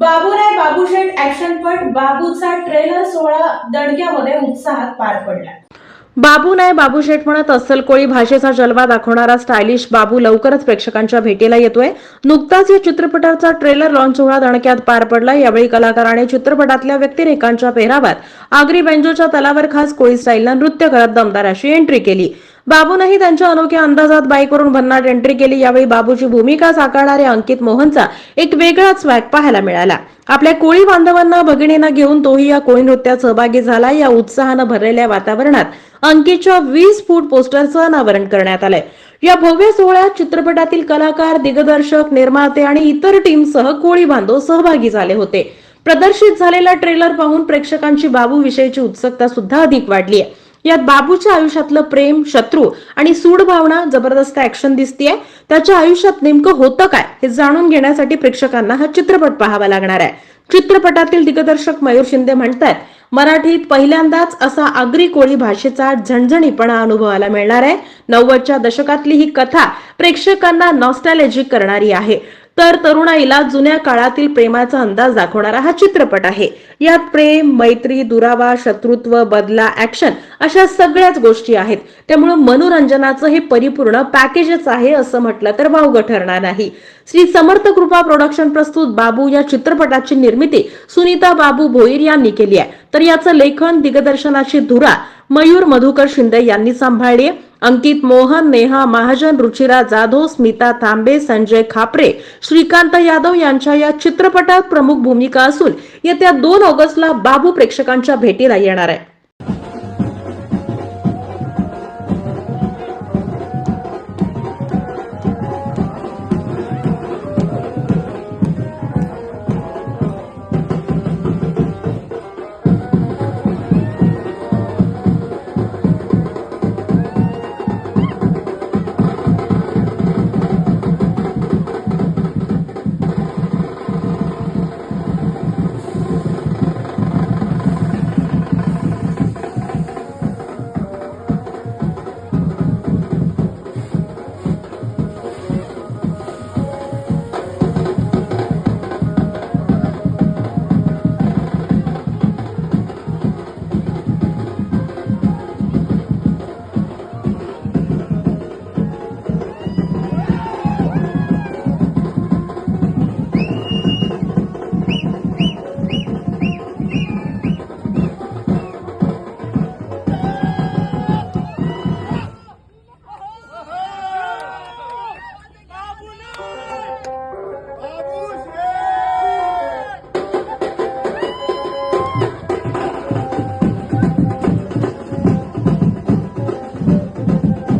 बाबूराय Babusheth ऍक्शनपट बाबूचा trailer सोहळा दणक्यामध्ये उत्साहात पार पडला. बाबू नाही बाबूशेठ म्हणत अस्सल कोळी भाषेचा जलवा दाखवणारा स्टायलिश बाबू लवकरच प्रेक्षकांच्या भेटीला येतोय. नुकताच या चित्रपटाचा ट्रेलर लॉन्च सोहळा दणक्यात पार पडला. यावेळी कलाकाराने चित्रपटातल्या व्यक्तिरेखांच्या पेहरावात आगरी बेंजोच्या तलावर खास कोळी स्टाईलला नृत्य करत दमदार अशी एंट्री केली. बाबूनही त्यांच्या अनोख्या अंदाजात बाईकवरून भन्नाट एंट्री केली. यावेळी बाबूची भूमिका साकारणाऱ्या अंकित मोहनचा एक वेगळाच स्वॅग पाहायला मिळाला. आपल्या कोळी बांधवांना भगिनींना घेऊन तोही या कोळी नृत्यात सहभागी झाला. या उत्साहानं भरलेल्या वातावरणात अंकितच्या वीस फूट पोस्टरचं अनावरण करण्यात आलंय. या भव्य सोहळ्यात चित्रपटातील कलाकार दिग्दर्शक निर्माते आणि इतर टीमसह कोळी बांधव सहभागी झाले होते. प्रदर्शित झालेला ट्रेलर पाहून प्रेक्षकांची बाबू विषयीची उत्सुकता सुद्धा अधिक वाढली आहे यात बाबूच्या आयुष्यातलं प्रेम शत्रू आणि सूड भावना जबरदस्त ऍक्शन दिसतीये. त्याच्या आयुष्यात नेमकं होतं काय हे जाणून घेण्यासाठी प्रेक्षकांना हा चित्रपट पाहावा लागणार आहे. चित्रपटातील दिग्दर्शक मयूर शिंदे म्हणतात मराठीत पहिल्यांदाच असा आगरी कोळी भाषेचा झणझणीपणा अनुभवायला मिळणार आहे. नव्वदच्या दशकातली ही कथा प्रेक्षकांना नॉस्टॅलेजिक करणारी आहे. तर तरुणाईला जुन्या काळातील प्रेमाचा अंदाज दाखवणारा हा चित्रपट आहे. यात प्रेम मैत्री दुरावा शत्रुत्व बदला ऍक्शन अशा सगळ्याच गोष्टी आहेत. त्यामुळे मनोरंजनाचं हे परिपूर्ण पॅकेजच आहे असं म्हटलं तर वावगं ठरणार नाही. श्री समर्थ कृपा प्रोडक्शन प्रस्तुत बाबू या चित्रपटाची निर्मिती सुनीता बाबू भोईर यांनी केली आहे. तर याचं लेखन दिग्दर्शनाची धुरा मयूर मधुकर शिंदे यांनी सांभाळली आहे. अंकित मोहन नेहा महाजन रुचिरा जाधव स्मिता तांबे संजय खापरे श्रीकांत यादव यांच्या या चित्रपटात प्रमुख भूमिका असून येत्या दोन ऑगस्टला बाबू प्रेक्षकांच्या भेटीला येणार आहे.